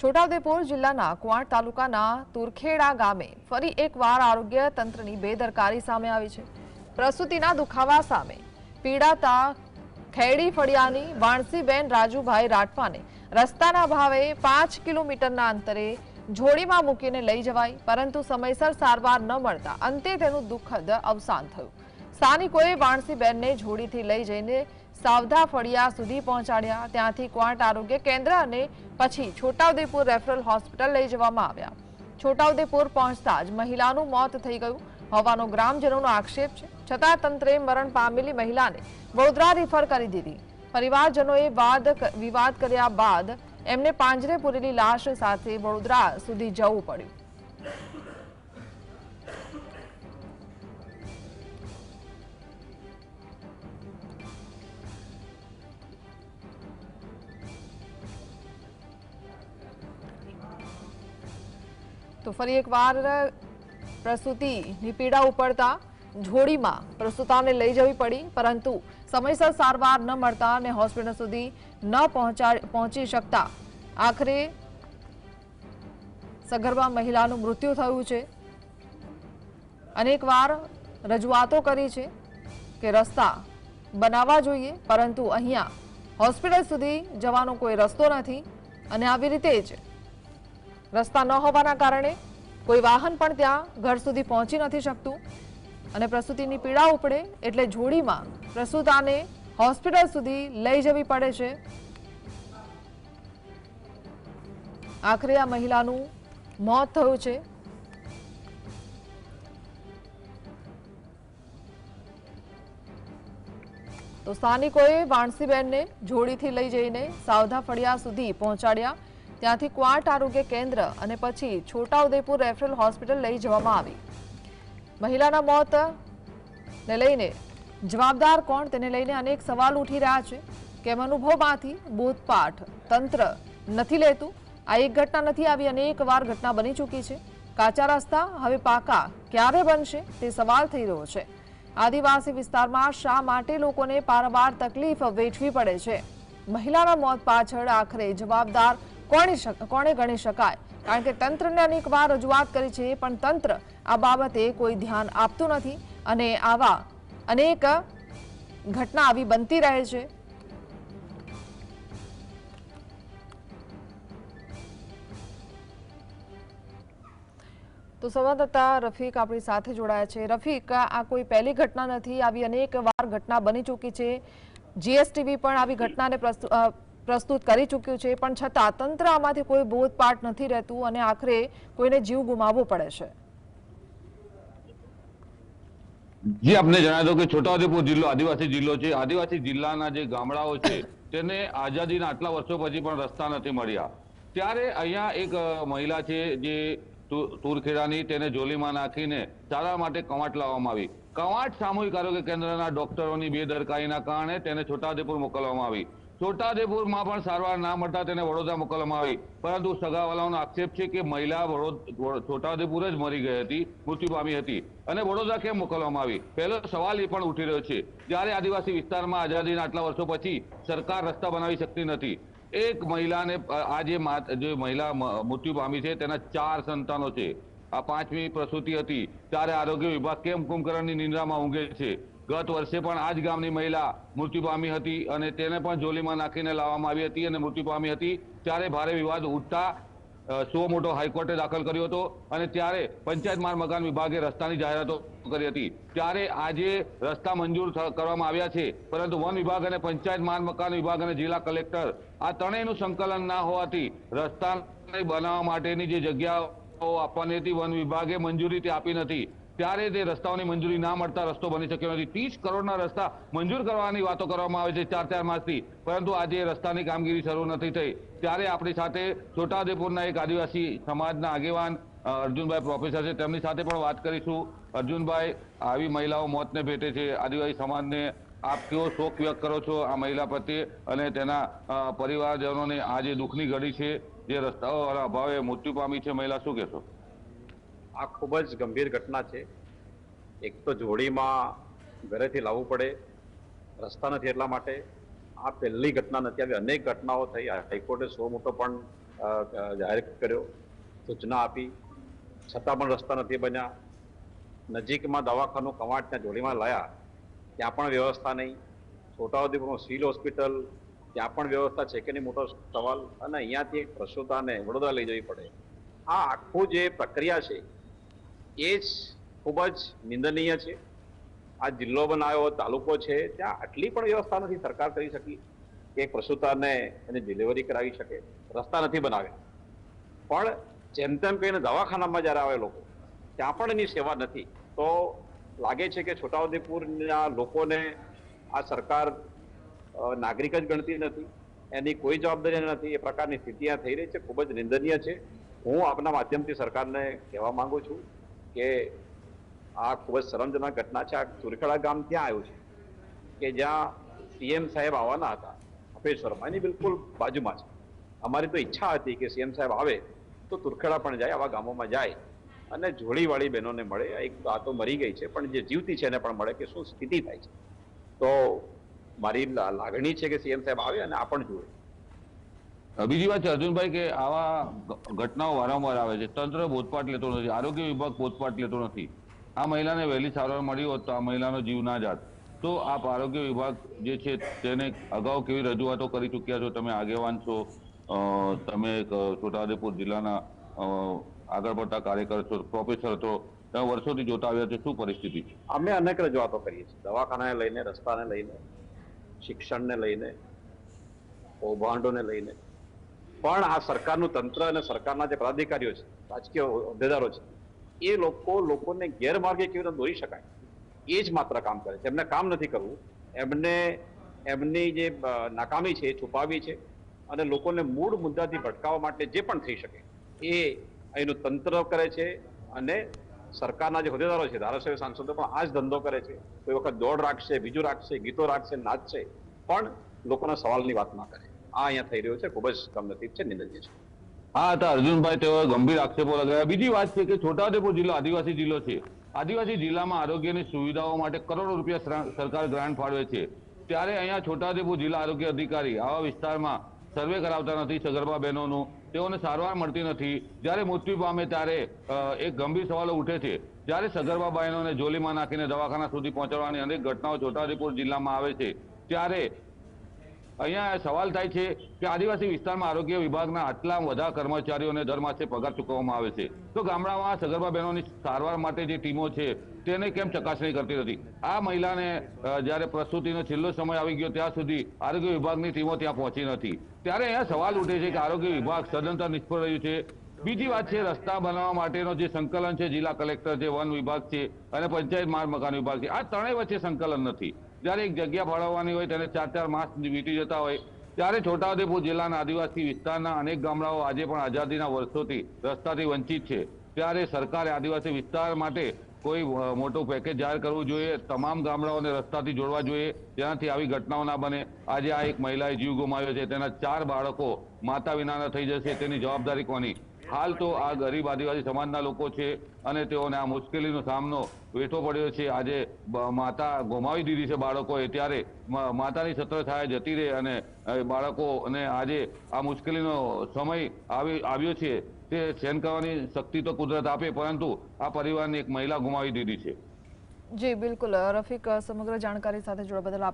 છોટાઉદેપુર જિલ્લાના કુવાંટ તાલુકાના તુરખેડા ગામે ફરી એકવાર આરોગ્ય તંત્રની બેદરકારી સામે આવી છે. પ્રસૂતિના દુખાવા સામે પીડાતા ખેડી ફળિયાની વાણસીબેન રાજુભાઈ રાઠવાને રસ્તાના ભાવે પાંચ કિલોમીટરના અંતરે જોડીમાં મૂકીને લઈ જવાઈ, પરંતુ સમયસર સારવાર ન મળતા અંતે તેનું દુઃખદ અવસાન થયું. સ્થાનિકોએ વાણસીબેનને જોડીથી લઈ જઈને સાવધા ફળિયા સુધી પહોંચાડ્યા. ત્યાંથી ક્વાંટ આરોગ્ય કેન્દ્ર અને પછી છોટાઉદેપુર રેફરલ હોસ્પિટલ લઈ જવામાં આવ્યા. છોટાઉદેપુર પહોંચતા જ મહિલાનું મોત થઈ ગયું. હોવાનો ગ્રામજનોનો આક્ષેપ છે. છતાં તંત્રે મરણ પામેલી મહિલાને વડોદરા રિફર કરી દીધી. પરિવારજનોએ વાદ વિવાદ કર્યા બાદ એમને પાંજરે પૂરેલી લાશ સાથે વડોદરા સુધી જવું પડ્યું. તો ફરી એકવાર પ્રસૂતિની પીડા ઉપડતા જોડીમાં પ્રસૂતાને લઈ જવી પડી, પરંતુ સમયસર સારવાર ન મળતા અને હોસ્પિટલ સુધી ન પહોંચા શકતા. આખરે સગર્ભા મહિલાનું મૃત્યુ થયું છે. અનેકવાર રજૂઆતો કરી છે કે રસ્તા બનાવવા જોઈએ, પરંતુ અહીંયા હોસ્પિટલ સુધી જવાનો કોઈ રસ્તો નથી અને આવી રીતે જ રસ્તા ન હોવાના કારણે કોઈ વાહન પણ ત્યાં ઘર સુધી પહોંચી નથી શકતું અને પ્રસૂતિની પીડા ઉપડે એટલે જોડીમાં પ્રસૂતાને હોસ્પિટલ સુધી લઈ જવી પડે છે. આખરે આ મહિલાનું મોત થયું છે. તો સ્થાનિકોએ વાણસીબેનને જોડીથી લઈ જઈને સાવધા ફળિયા સુધી પહોંચાડ્યા. ત્યાંથી ક્વાંટ આરોગ્ય કેન્દ્ર અને પછી છોટાઉદેપુર રેફરલ હોસ્પિટલ લઈ જવામાં આવી. મહિલાના મોત ને લઈને જવાબદાર કોણ તેને લઈને અનેક સવાલ ઉઠી રહ્યા છે કેમ અનુભવમાંથી બોધપાઠ તંત્ર નથી લેતું. આ એક ઘટના નથી આવી, અનેક વાર ઘટના બની ચૂકી છે. કાચા રસ્તા હવે પાકા ક્યારે બનશે તે સવાલ થઈ રહ્યો છે. આદિવાસી વિસ્તારમાં શા માટે લોકોને પારવાર તકલીફ વેઠવી પડે છે? મહિલાના મોત પાછળ આખરે જવાબદાર કોણે ગણી શકાય? કારણ કે તંત્રને અનેક વાર રજૂઆત કરી છે, પણ તંત્ર આ બાબતે કોઈ ધ્યાન આપતું નથી અને આવા અનેક ઘટના આવી બનતી રહે છે. તો સંવાદદાતા રફીક આપણી સાથે જોડાયા છે. રફીક, આ કોઈ પહેલી ઘટના નથી. આવી અનેક વાર ઘટના બની ચૂકી છે. જીએસટીવી પણ આવી ઘટનાને પ્રસ્તુત કરી ચૂક્યું છે, પણ છતાં તંત્ર આમાંથી કોઈ બોધપાઠ નથી રહેતું અને આખરે કોઈને જીવ ગુમાવવો પડે છે. જી, આપને જણાવી દઉં કે છોટાઉદેપુર જિલ્લો, આદિવાસી જિલ્લો છે. આદિવાસી જિલ્લાના જે ગામડાઓ છે, તેને આઝાદીના આટલા વર્ષો પછી પણ રસ્તા નથી મળ્યા. ત્યારે અહીંયા એક મહિલા છે જે તુરખેડાની, તેને જોલીમાં નાખીને સારવાર માટે કવાટ લાવવામાં આવી. કવાટ સામૂહિક આરોગ્ય કેન્દ્રના ડોક્ટરોની બેદરકારીના કારણે તેને છોટાઉદેપુર મોકલવામાં આવી. છોટાઉદેપુરમાં પણ સારવાર ના મળતા તેને વડોદરા મોકલવામાં આવી. પરંતુ સગાવાલાઓનો આક્ષેપ છે કે મહિલા વડો- જ મરી ગઈ હતી, મૃત્યુ પામી હતી. અને વડોદરા કેમ મોકલવામાં આવી? પહેલો સવાલ એ પણ ઉઠી રહ્યો છે. જ્યારે આદિવાસી વિસ્તારમાં આઝાદીના આટલા વર્ષો પછી સરકાર રસ્તા બનાવી શકતી નથી. એક મહિલાને આ જે મહિલા મૃત્યુ પામી છે, તેના ચાર સંતાનો છે. આ પાંચમી પ્રસૂતિ હતી. ત્યારે આરોગ્ય વિભાગ કેમ કુંભકરણની નિંદ્રામાં ઊંઘે છે? ગત વર્ષે પણ આ જ ગામની મહિલા મૃત્યુ પામી હતી અને તેને પણ જોલીમાં નાખીને લાવવામાં આવી હતી અને મૃત્યુ પામી હતી. ત્યારે ભારે વિવાદ ઉઠતા સો મોટો હાઈકોર્ટે દાખલ કર્યો હતો અને ત્યારે પંચાયત માર્ગ મકાન વિભાગે રસ્તાની જાહેરાતો કરી હતી. ત્યારે આજે રસ્તા મંજૂર કરવામાં આવ્યા છે. પરંતુ વન વિભાગ અને પંચાયત માર્ગ મકાન વિભાગ અને જિલ્લા કલેક્ટર આ ત્રણેયનું સંકલન ના હોવાથી રસ્તા બનાવવા માટેની જે જગ્યાઓ આપવાની હતી, વન વિભાગે મંજૂરી આપી નથી. ત્યારે તે રસ્તાઓની મંજૂરી ના મળતા રસ્તો બની શક્યો નથી. ત્રીસ કરોડના રસ્તા મંજૂર કરવાની વાતો કરવામાં આવે છે ચાર ચાર માસથી. પરંતુ આજે રસ્તાની કામગીરી શરૂ નથી થઈ. ત્યારે આપણી સાથે છોટાઉદેપુરના એક આદિવાસી સમાજના આગેવાન અર્જુનભાઈ પ્રોફેસર છે. તેમની સાથે પણ વાત કરીશું. અર્જુનભાઈ, આવી મહિલાઓ મોતને ભેટે છે. આદિવાસી સમાજને આપ કેવો શોક વ્યક્ત કરો છો આ મહિલા પ્રત્યે? અને તેના પરિવારજનોને આ જે દુઃખની ઘડી છે, જે રસ્તાઓના અભાવે મૃત્યુ પામી છે મહિલા, શું કહેશો? આ ખૂબ જ ગંભીર ઘટના છે. એક તો જોડીમાં ઘરેથી લાવવું પડે, રસ્તા નથી એટલા માટે. આ પહેલી ઘટના નથી આવી. અનેક ઘટનાઓ થઈ. હાઈકોર્ટે સો મોટો પણ જાહેર કર્યો, સૂચના આપી. છતાં પણ રસ્તા નથી બન્યા. નજીકમાં દવાખાનું ત્યાં જોડીમાં લાયા. ત્યાં પણ વ્યવસ્થા નહીં. છોટાઉદેપુરમાં સિવિલ હોસ્પિટલ, ત્યાં પણ વ્યવસ્થા છે કે નહીં મોટો સવાલ. અને અહીંયાથી એક પ્રસૂતાને વડોદરા લઈ જવી પડે. આ આખું જે પ્રક્રિયા છે એ જ ખૂબ જ નિંદનીય છે. આ જિલ્લો બનાવ્યો, તાલુકો છે, ત્યાં આટલી પણ વ્યવસ્થા નથી સરકાર કરી શકી કે પ્રસુતાને એની ડિલિવરી કરાવી શકે. રસ્તા નથી બનાવ્યા. પણ જેમ તેમ કહીને દવાખાનામાં જ્યારે આવે લોકો, ત્યાં પણ એની સેવા નથી. તો લાગે છે કે છોટાઉદેપુરના લોકોને આ સરકાર નાગરિક જ ગણતી નથી. એની કોઈ જવાબદારી નથી. એ પ્રકારની સ્થિતિ આ થઈ રહી છે. ખૂબ જ નિંદનીય છે. હું આપના માધ્યમથી સરકારને કહેવા માંગુ છું. કે આ ખૂબ જ શરમજનક ઘટના છે. આ સુરખેડા ગામ ત્યાં આવ્યું છે? કે જ્યાં સીએમ સાહેબ આવવાના હતા. અપેશ્વરમાં એની બિલકુલ બાજુમાં છે. અમારી તો ઈચ્છા હતી કે સીએમ સાહેબ આવે તો તુરખેડા પણ જાય, આવા ગામોમાં જાય. અને જોડીવાળી બહેનોને મળે. એક આ તો મરી ગઈ છે, પણ જે જીવતી છે એને પણ મળે કે શું સ્થિતિ થાય છે. તો મારી લાગણી છે કે સીએમ સાહેબ આવે અને આ પણ જુએ બીજી વાત છે, અર્જુનભાઈ, કે આવા ઘટનાઓ વારંવાર આવે છે. તંત્ર બોધપાઠ લેતો નથી, આરોગ્ય વિભાગ બોધપાઠ લેતો નથી. આ મહિલાને વહેલી સારવાર મળી હોત તો આ મહિલાનો જીવ ના જાત. તો આપ આરોગ્ય વિભાગ જે છે, તેને અગાઉ કેવી રજૂઆતો કરી ચૂક્યા છો? તમે આગેવાન છો. તમે છોટાઉદેપુર જિલ્લાના આગળ પડતા કાર્યકર છો, પ્રોફેસર છો. તમે વર્ષોથી જોતા આવ્યા છો. શું પરિસ્થિતિ છે? અમે અનેક રજૂઆતો કરીએ છીએ. દવાખાનાને લઈને, રસ્તાને લઈને, શિક્ષણને લઈને, કૌભાંડોને લઈને. પણ આ સરકારનું તંત્ર અને સરકારના જે પદાધિકારીઓ છે, રાજકીય હોદ્દેદારો છે, એ લોકો લોકોને ગેરમાર્ગે કેવી રીતે દોરી શકાય? એ જ માત્ર કામ કરે છે. એમને કામ નથી કરવું. એમને, એમની જે નાકામી છે, એ છુપાવી છે અને લોકોને મૂળ મુદ્દાથી ભટકાવવા માટે જે પણ થઈ શકે, એ અહીંનું તંત્ર કરે છે અને સરકારના જે હોદ્દેદારો છે, ધારાસભ્ય, સાંસદો પણ આ જ ધંધો કરે છે. કોઈ વખત દોડ રાખશે, બીજું રાખશે, ગીતો રાખશે, નાચશે, પણ લોકોના સવાલની વાત ના કરે. આ અહીંયા થઈ રહ્યું છે, ખૂબ જ કમનસીબ છે, નિંદનીય છે. હા હતા અર્જુનભાઈ, તેઓ ગંભીર આક્ષેપો લગાવ્યા. બીજી વાત છે કે છોટાઉદેપુર જિલ્લો, આદિવાસી જિલ્લો છે. આદિવાસી જિલ્લામાં આરોગ્યની સુવિધાઓ માટે કરોડો રૂપિયા સરકાર ગ્રાન્ટ ફાળવે છે. ત્યારે અહીંયા છોટાઉદેપુર જિલ્લા આરોગ્ય અધિકારી આવા વિસ્તારમાં સર્વે કરાવતા નથી સગર્ભા બહેનોનું. તેઓને સારવાર મળતી નથી. જ્યારે મૃત્યુ પામે ત્યારે એક ગંભીર સવાલો ઉઠે છે. જ્યારે સગર્ભા બહેનોને જોલીમાં નાખીને દવાખાના સુધી પહોંચાડવાની અનેક ઘટનાઓ છોટાઉદેપુર જિલ્લામાં આવે છે. ત્યારે અહીંયા સવાલ થાય છે કે આદિવાસી વિસ્તારમાં આરોગ્ય વિભાગના આટલા બધા કર્મચારીઓને દર માસે પગાર ચૂકવવામાં આવે છે. તો ગામડામાં સગર્ભા બહેનોની સારવાર માટે જે ટીમો છે, તેને કેમ ચકાસણી કરતી નથી? આ મહિલાને જ્યારે પ્રસૂતિનો છેલ્લો સમય આવી ગયો, ત્યાં સુધી આરોગ્ય વિભાગની ટીમો ત્યાં પહોંચી નથી. ત્યારે અહીંયા સવાલ ઉઠે છે કે આરોગ્ય વિભાગ સદંતર નિષ્ફળ રહ્યું છે. બીજી વાત છે, રસ્તા બનાવવા માટેનો જે સંકલન છે, જિલ્લા કલેક્ટર છે વન વિભાગ છે અને પંચાયત માર્ગ મકાન વિભાગ છે, આ ત્રણેય વચ્ચે સંકલન નથી. જ્યારે એક જગ્યા ફાળવવાની હોય તેને ચાર ચાર માસ વીતી જતા હોય, ત્યારે છોટાઉદેપુર જિલ્લાના આદિવાસી વિસ્તારના અનેક ગામડાઓ આજે પણ આઝાદીના વર્ષોથી રસ્તાથી વંચિત છે. ત્યારે સરકારે આદિવાસી વિસ્તાર માટે કોઈ મોટું પેકેજ જાહેર કરવું જોઈએ, તમામ ગામડાઓને રસ્તાથી જોડવા જોઈએ જેનાથી આવી ઘટનાઓ ના બને. આજે આ એક મહિલાએ જીવ ગુમાવ્યો છે, તેના ચાર બાળકો માતા વિનાના થઈ જશે, તેની જવાબદારી કોની? હાલ તો આ ગરીબ આદિવાસી સમાજના લોકો છે અને તેઓને આ મુશ્કેલીનો સામનો વેઠવો પડ્યો છે. આજે માતા ગુમાવી દીધી છે બાળકોએ, ત્યારે માતાની સત્ર થાય જતી રહે અને બાળકોને આજે આ મુશ્કેલીનો સમય આવી, આવ્યો છે. તે સહન કરવાની શક્તિ તો કુદરત આપે, પરંતુ આ પરિવારની એક મહિલા ગુમાવી દીધી છે. જી, બિલકુલ. રફીક સમગ્ર જાણકારી સાથે જોડવા બદલ